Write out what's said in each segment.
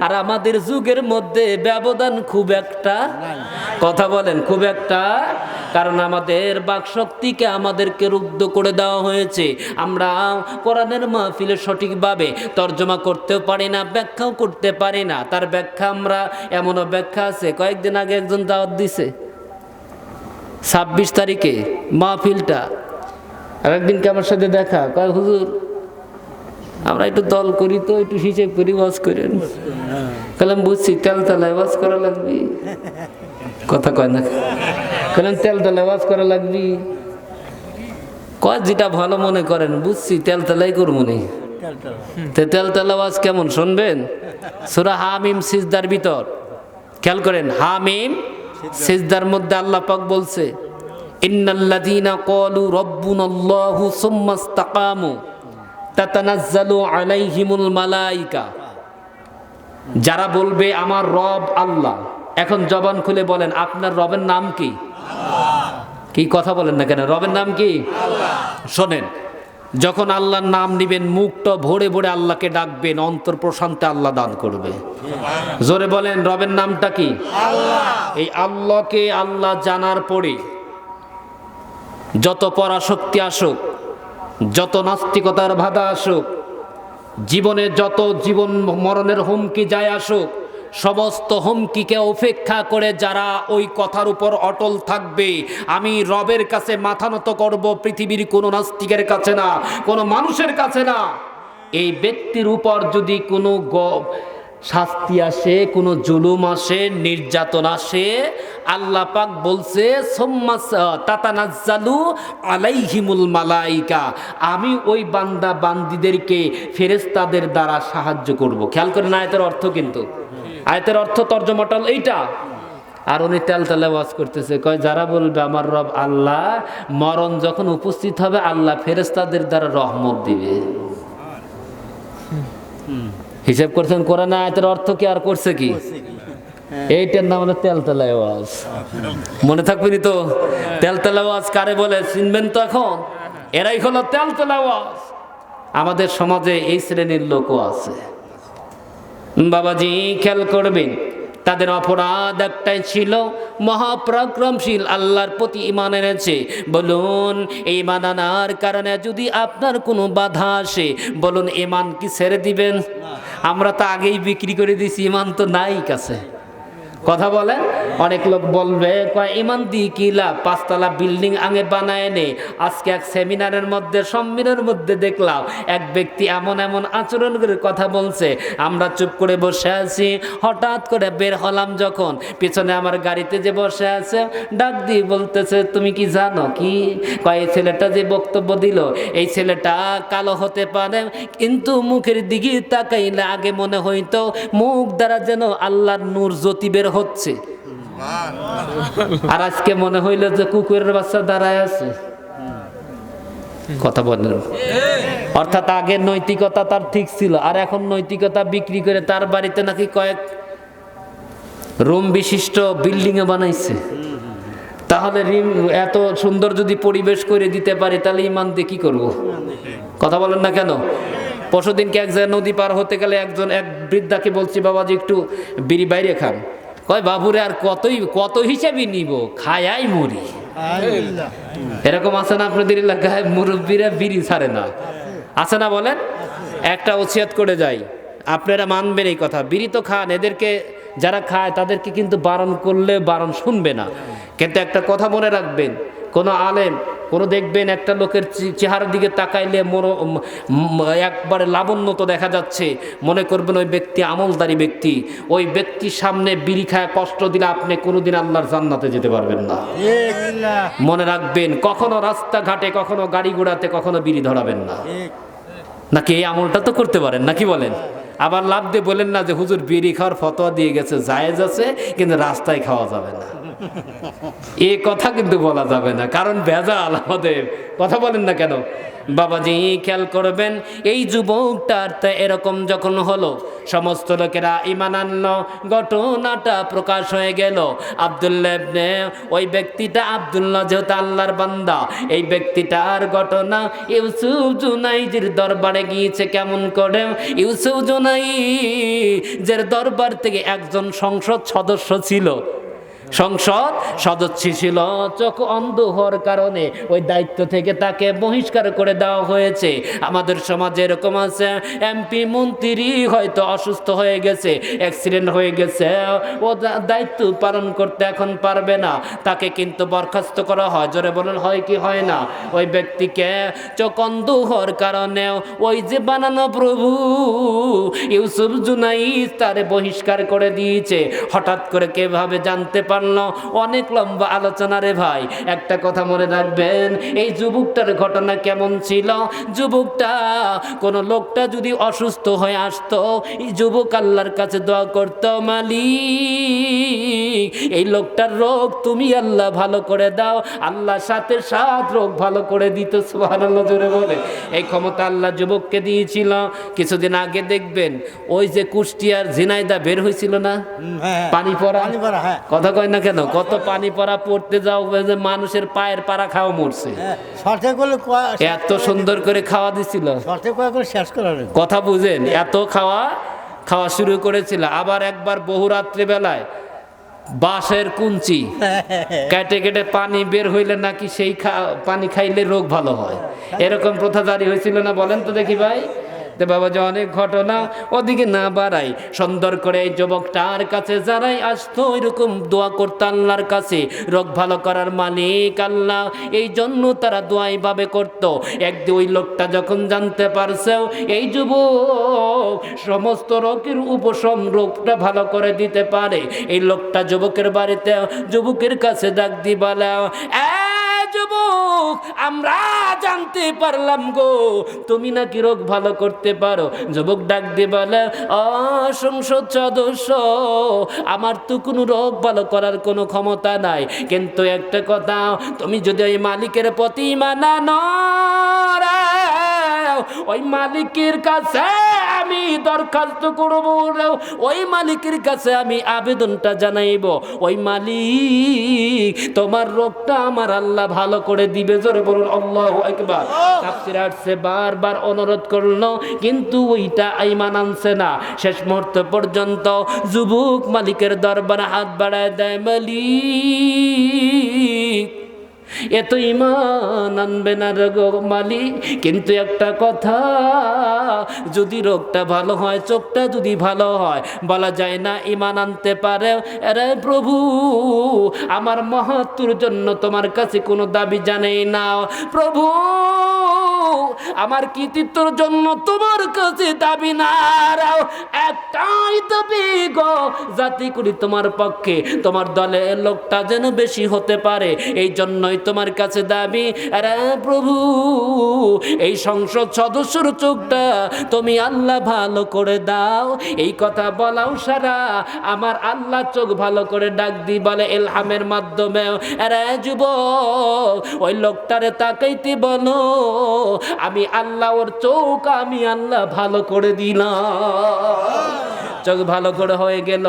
আর আমাদের যুগের মধ্যে ব্যবধান খুব একটা কথা বলেন খুব একটা। কারণ আমাদের বাকশক্তিকে আমাদেরকে রুদ্ধ করে দেওয়া হয়েছে। আমরা কোরআনের মাহফিলে সঠিকভাবে তর্জমা করতেও পারি না ব্যাখ্যাও করতে পারি না। তার ব্যাখ্যা আমরা এমনও ব্যাখ্যা আছে কয়েকদিন আগে একজন দাওয়াত দিছে। ছাব্বিশ তারিখে মাহফিলটা। আর একদিনকে আমার সাথে দেখা কয় হুজুর আমরা একটু দল করি তো, একটু হিসেব করি, ওয়াজ করেন কালাম বুঝছি, তেল তেলায় ওয়াজ করা লাগবে। কথা কয় না। কালাম তেল তেলায় ওয়াজ করা লাগবে। কয়, যেটা ভালো মনে করেন, বুঝছি, তেল, তেলাই করব নি। তেল, তেলা, ওয়াজ কেমন, শুনবেন? সুরা হামিম সিজদার ভিতর। খেয়াল করেন, হামিম সিজদার মধ্যে আল্লাহ পাক বলছে, ইন্নাল্লাযীনা ক্বালু রাব্বুনাল্লাহু সুম্মা ইসতাকামু। তাতানাজ্জালু আলাইহিমুল মালাইকা। যারা বলবে আমার রব আল্লাহ। এখন জবান খুলে বলেন আপনার রবের নাম কি? কি কথা বলেন না কেন? রবের নাম কি? শোনেন যখন আল্লাহর নাম নিবেন মুখটা ভরে ভরে আল্লাহকে ডাকবেন অন্তর প্রশান্তে আল্লাহ দান করবে। জোরে বলেন রবের নামটা কি? এই আল্লাহকে আল্লাহ জানার পরে যত পরাশক্তি আসুক যত নাস্তিকতার বাধা আসুক, জীবনে যত জীবন মরণের হুমকি যায় আসুক, সমস্ত হুমকিকে উপেক্ষা করে যারা ওই কথার উপর অটল থাকবে, আমি রবের কাছে মাথা নত করব পৃথিবীর কোনো নাস্তিকের কাছে না, কোনো মানুষের কাছে না। এই ব্যক্তির উপর যদি কোনো শাস্তি আসে, কোনো জুলুম আসে, নির্যাতন আসে। আল্লাহ পাক বলছে তাতানাজ্জালু আলাইহিমুল মালাইকা। আমি ওই বান্দা বান্দিদেরকে ফেরেস্তাদের দ্বারা সাহায্য করব। খেয়াল করেন আয়তের অর্থ কিন্তু। আয়তের অর্থ তর্জমাটা হলো এইটা। আর উনি তেল তেলে ওয়াজ করতেছে, কয়, যারা বলবে আমার রব আল্লাহ, মরণ যখন উপস্থিত হবে, আল্লাহ ফেরেস্তাদের দ্বারা রহমত দিবে। হিসাব করছেন কোরআন আয়াতের অর্থ কি আর করছে কি? এইটার নাম হলো তেলতেলা আওয়াজ। মনে থাকবেনি তো? তেলতেলা আওয়াজ কারে বলে? চিনবেন তো এখন? এরাই হলো তেলতেলা আওয়াজ। আমাদের সমাজে এই শ্রেণির লোকও আছে। বাবাজি খেয়াল করবেন তাদের অপরাধ একটাই ছিল, মহাপরাক্রমশীল আল্লাহর প্রতি ইমান এনেছে। বলুন এই মানানার কারণে যদি আপনার কোনো বাধা আসে, বলুন ইমান কি ছেড়ে দিবেন? আমরা তো আগেই বিক্রি করে দিছি ইমান তো নাই কাছে। কথা বলেন অনেক লোক বলবে, কয়, ইমান দি কি লাভ? পাঁচতলা বিল্ডিং আগে বানায় নে। আজকে এক সেমিনারের মধ্যে, সম্মিলনের মধ্যে দেখলাম, এক ব্যক্তি এমন এমন আচরণ করে কথা বলছে। আমরা চুপ করে বসে আছি। হঠাৎ করে বের হলাম যখন। পিছনে আমার গাড়িতে যে বসে আছে, ডাক দিয়ে বলতেছে, তুমি কি জানো কি? কয়, এই ছেলেটা যে বক্তব্য দিল, এই ছেলেটা কালো হতে পারে, কিন্তু মুখের দিকে তাকাইলে আগে মনে হইতো, মুখ দ্বারা যেন আল্লাহর নূর জ্যোতি বের হচ্ছে। আর আজকে মনে হইল যে কুকুরের বাচ্চা দাঁড়ায় আছে। কথা বলেন। অর্থাৎ আগে নৈতিকতা তার ঠিক ছিল, আর এখন নৈতিকতা বিক্রি করে তার বাড়িতে নাকি কয়েক রুম বিশিষ্ট বিল্ডিং এ বানাইছে। তাহলে এত সুন্দর যদি পরিবেশ করে দিতে পারে, তাহলে ইমান দিয়ে কি করব? কথা বলেন না কেন? পরশুদিনকে এক জায়গায় নদী পার হতে গেলে একজন এক বৃদ্ধাকে বলছি, বাবাজি, একটু বিড়ি বাইরে খান। কয় বাবুরে আর কতই কত হিসাবই নিব? খায়াই মরি। এরকম আছে না আপনাদের এলাকায়? মুরব্বীরা বিড়ি ছাড়ে না। আছে না বলেন? একটা ওসিয়াত করে যাই। আপনারা মানবেন এই কথা। বিড়ি তো খান এদেরকে যারা খায় তাদেরকে কিন্তু বারণ করলে বারণ শুনবে না। কিন্তু একটা কথা মনে রাখবেন কোনো আলেম কোনো দেখবেন একটা লোকের চেহারার দিকে তাকাইলে মনো একবারে লাবণ্যত দেখা যাচ্ছে। মনে করবেন ওই ব্যক্তি আমলদারি ব্যক্তি। ওই ব্যক্তির সামনে বিড়ি খায় কষ্ট দিলে আপনি কোনোদিন আল্লাহর জান্নাতে যেতে পারবেন না। মনে রাখবেন কখনো রাস্তাঘাটে কখনো গাড়ি ঘোড়াতে কখনো বিড়ি ধরাবেন না। নাকি এই আমলটা তো করতে পারেন নাকি বলেন? আবার লাভ দিয়ে বলেন না যে, হুজুর, বিড়ি খাওয়ার ফতোয়া দিয়ে গেছে, জায়েজ আছে, কিন্তু রাস্তায় খাওয়া যাবে না। এ কথা কিন্তু বলা যাবে না, কারণ ভেজাল আমাদের। কথা বলেন না কেন? বাবাজি, খেয়াল করবেন, এই যুবকটার তা এরকম যখন হলো, সমস্ত লোকেরা ইমান ঘটনাটা প্রকাশ হয়ে গেল। আবদুল্লাহ ওই ব্যক্তিটা আবদুল্লাহ যেহেতু আল্লাহর বান্দা, এই ব্যক্তিটার ঘটনা ইউসুফ জুনাইজির দরবারে গিয়েছে কেমন করে? ইউসুফ জুনাই জুনাই যার দরবার থেকে একজন সংসদ সদস্য ছিল। সংসদ সদস্য ছিল, চোখ অন্ধ হওয়ার কারণে ওই দায়িত্ব থেকে তাকে বহিষ্কার করে দেওয়া হয়েছে। আমাদের সমাজে এরকম আছে, এমপি, মন্ত্রী হয়তো অসুস্থ হয়ে গেছে অ্যাক্সিডেন্ট হয়ে গেছে, ও দায়িত্ব পালন করতে এখন পারবে না। তাকে কিন্তু বরখাস্ত করা হয়, জোরে বলেন, হয় কি হয় না? ওই ব্যক্তিকে চোখ অন্ধ হওয়ার কারণে ওই যে বানানো প্রভু ইউসুফ জুনাইদ তারে বহিষ্কার করে দিয়েছে। হঠাৎ করে কীভাবে জানতে পারল অনেক লম্বা আলোচনা রে ভাই। একটা কথা মনে রাখবেন এই যুবকটার ঘটনা কেমন ছিল? যুবকটা কোন লোকটা যদি অসুস্থ হয়ে আসতো এই যুবক আল্লাহর কাছে দোয়া করতো মালিক এই লোকটার রোগ তুমি আল্লাহ ভালো করে দাও আল্লাহ সাথে সাত রোগ ভালো করে দিত। সুবহানাল্লাহ জোরে বলে। এই ক্ষমতা আল্লাহ যুবককে দিয়েছিল। কিছুদিন আগে দেখবেন ওই যে কুষ্টিয়ার ঝিনাইদা বের হয়েছিল না? হ্যাঁ পানি পড়া? পানি পড়া হ্যাঁ। কথা কয় না কেন? কত পানি পড়া পড়তে যাও যে মানুষের পায়ের পাড়া খাওয়া মরছে। হ্যাঁ এত সুন্দর করে খাওয়া দিছিল। কথা বুঝেন এত খাওয়া খাওয়া শুরু করেছিল। আবার একবার বহু রাত্রি বেলায় বাঁশের কুঞ্চি কেটে কেটে পানি বের হইলে নাকি সেই পানি খাইলে রোগ ভালো হয়। এরকম প্রথা জারি হয়েছিল না বলেন তো দেখি ভাই? তো বাবা যে অনেক ঘটনা। ওদিকে না বাড়াই, সুন্দর করে এই যুবকটার কাছে যারাই আসতো এরকম দোয়া করতো আল্লাহর কাছে। রোগ ভালো করার মালিক আল্লাহ, এই জন্য তারা দোয়া এইভাবে করতো। একদিন ওই লোকটা যখন জানতে পারছে, এই যুবক সমস্ত রোগের উপশম রোগটা ভালো করে দিতে পারে। এই লোকটা যুবকের বাড়িতে, যুবকের কাছে ডাক দি বলে, "এ যুবক আমরা জানতে পারলাম গো তুমি নাকি রোগ ভালো করতে পারো। যুবক ডাক দিয়ে বলে "অ, সংসদ সদস্য আমার তো কোনো রোগ ভালো করার কোনো ক্ষমতা নাই। কিন্তু একটা কথা তুমি যদি ওই মালিকের প্রতি মানানো ওই মালিকের কাছে আমি দরখাস্ত করব ওই মালিকের কাছে আমি আবেদনটা জানাইব। ওই মালিক তোমার রোগটা আমার আল্লাহ ভালো করে দিবে। জোরে বলুন আল্লাহ একবার তাফসির আসছে বারবার অনুরোধ করল কিন্তু ওইটা আইমান আনছে না। শেষ মুহূর্ত পর্যন্ত যুবক মালিকের দরবারে হাত বাড়ায় দেয় মালিক এত ইমান আনবে না রোগ মালি কিন্তু একটা কথা, যদি রোগটা ভালো হয়, চোখটা যদি ভালো হয়, বলা যায় না ইমান আনতে পারে। আরে প্রভু, আমার মহাত্মর জন্য তোমার কাছে কোনো দাবি জানেই না। প্রভু আমার কৃতিত্বর জন্য তোমার কাছে দাবি না রাও। একটাই দাবি গো, জাতি করি তোমার পক্ষে, তোমার দলে লোকটা যেন বেশি হতে পারে এই জন্যই তোমার কাছে দাবি। আরে প্রভু, এই সংসদ সদস্যর চোখটা তুমি আল্লাহ ভালো করে দাও। এই কথা বলাও সারা, আমার আল্লাহ চোখ ভালো করে ডাক দি, বলে এলহামের মাধ্যমে আরে যুব ওই লোকটারে তাকাইতে বলো আমি আল্লাহ ওর চোখ আমি আল্লাহ ভালো করে দিলাম। চোখ ভালো করে হয়ে গেল।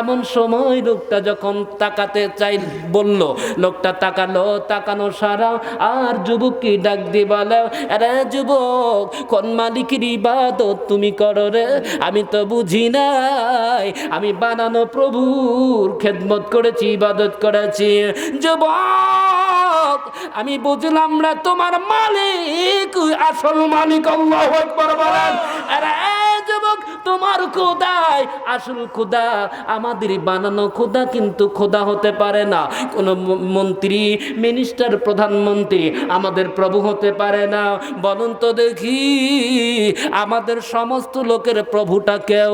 এমন সময় লোকটা যখন তাকাতে চাই, বলল, লোকটা তাকালো, তাকানো সারা, আর যুবককে ডাক দিয়ে বলে, আরে যুবক, কোন মালিকের ইবাদত তুমি করো রে? আমি তো বুঝি নাই, আমি বানানো প্রভুর খেদমত করেছি, ইবাদত করেছি। যুবক আমি বুঝলাম না তোমার মালিক আসল মালিক আল্লাহ বলেন। আরে যুবক তোমার খোদায় আসল খোদা আমাদের বানানো খোদা কিন্তু খোদা হতে পারে না। কোন মন্ত্রী মিনিস্টার প্রধানমন্ত্রী আমাদের প্রভু হতে পারে না। বলুন তো দেখি, আমাদের সমস্ত লোকের প্রভুটা কেউ?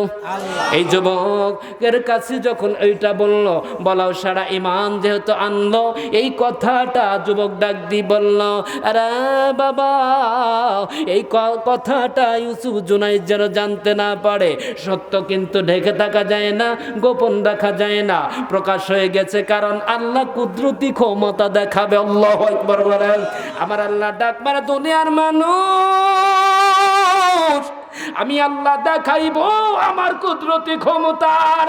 এই যুবকের কাছে যখন এইটা বলল, বলাও সারা ইমান যেহেতু আনলো, এই কথাটা যুবক ডাক দি বলল, আরে বাবা, এই কথাটা ইউসুফ জুনাইদ যেন জানতে না পারে। সত্য কিন্তু ঢেকে থাকা যায় না, গোপন রাখা যায় না। প্রকাশ হয়ে গেছে কারণ আল্লাহ কুদরতি ক্ষমতা দেখাবে। আল্লাহ আমার আল্লাহ ডাক মারা দুনিয়ার মানুষ। আমি আল্লাহ দেখাইব আমার কুদরতি ক্ষমতার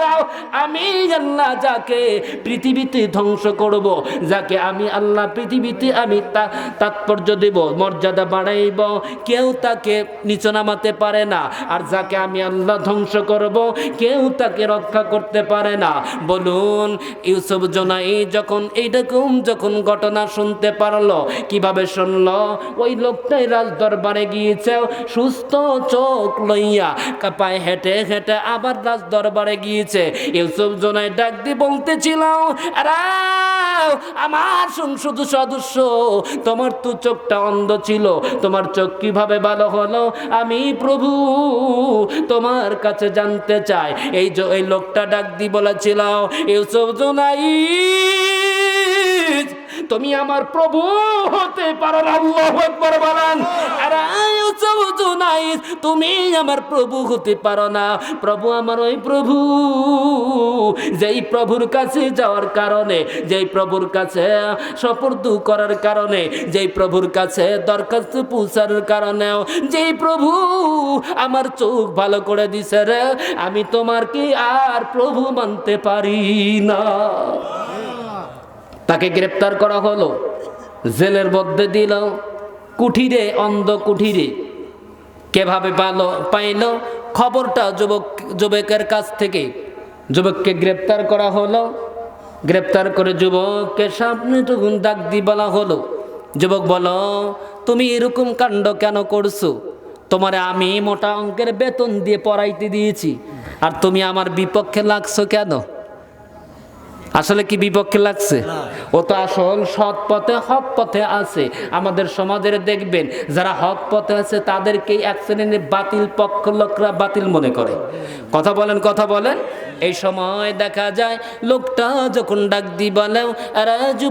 আমি আল্লাহ যাকে পৃথিবীতে ধ্বংস করব, যাকে আমি আল্লাহ পৃথিবীতে আমি তা, তাৎপর্য দেব, মর্যাদা বাড়াইব। কেউ তাকে নিচে নামাতে পারে না, আর যাকে আমি আল্লাহ ধ্বংস করব, কেউ তাকে রক্ষা করতে পারে না। বলুন, ইউসুফ জোনাই যখন এইরকম যখন ঘটনা শুনতে পারল, কীভাবে শুনলো? ওই লোকটাই রাজ দরবারে গিয়েছে, সুস্থ চোখ লইয়া কাপায় হেঁটে হেঁটে আবার রাজ দরবারে গিয়েছে। ইউসুফ জোনাই ডাক দিয়ে বলতেছিল "আরে, আমার সংসদ সদস্য তোমার তো চোখটা অন্ধ ছিল তোমার চোখ কীভাবে ভালো হলো? আমি প্রভু তোমার কাছে জানতে চাই। এই যে এই লোকটা ডাক দি বলেছিল ইউসুফ জোনাই তুমি আমার প্রভু হতে পারো আল্লাহু ইউসুফ জোনাই তুমি আমার প্রভু হতে পারো না। প্রভু আমার ওই প্রভু। যেই প্রভুর কাছে যাওয়ার কারণে, যেই প্রভুর কাছে সপর্দ করার কারণে, যেই প্রভুর কাছে দরখাস্ত পৌঁছার কারণেও, যেই প্রভু আমার চোখ ভালো করে দিছে রে, আমি তোমার কি আর প্রভু মানতে পারি না? তাকে গ্রেপ্তার করা হলো। জেলের মধ্যে দিল কুঠিরে, অন্ধ কুঠিরে। কেভাবে পালো, পাইল? খবরটা যুবক, যুবকের কাছ থেকে। যুবককে গ্রেপ্তার করা হলো। গ্রেপ্তার করে যুবককে সামনে তখন ডাক দি বলা হলো, যুবক বলো, তুমি এরকম কাণ্ড কেন করছ? তোমারে আমি মোটা অঙ্কের বেতন দিয়ে পড়াইতে দিয়েছি। আর তুমি আমার বিপক্ষে লাগছো কেন? আসলে কি বিপক্ষে লাগছে? ও তো আসল সৎ পথে হক পথে আছে। আমাদের সমাজের দেখবেন যারা হক পথে আছে তাদেরকেই এক শ্রেণির বাতিল পক্ষ লোকরা বাতিল মনে করে। কথা বলেন কথা বলেন। এই সময় দেখা যায় লোকটা যখন ডাক দি বলেও "আরে যুব-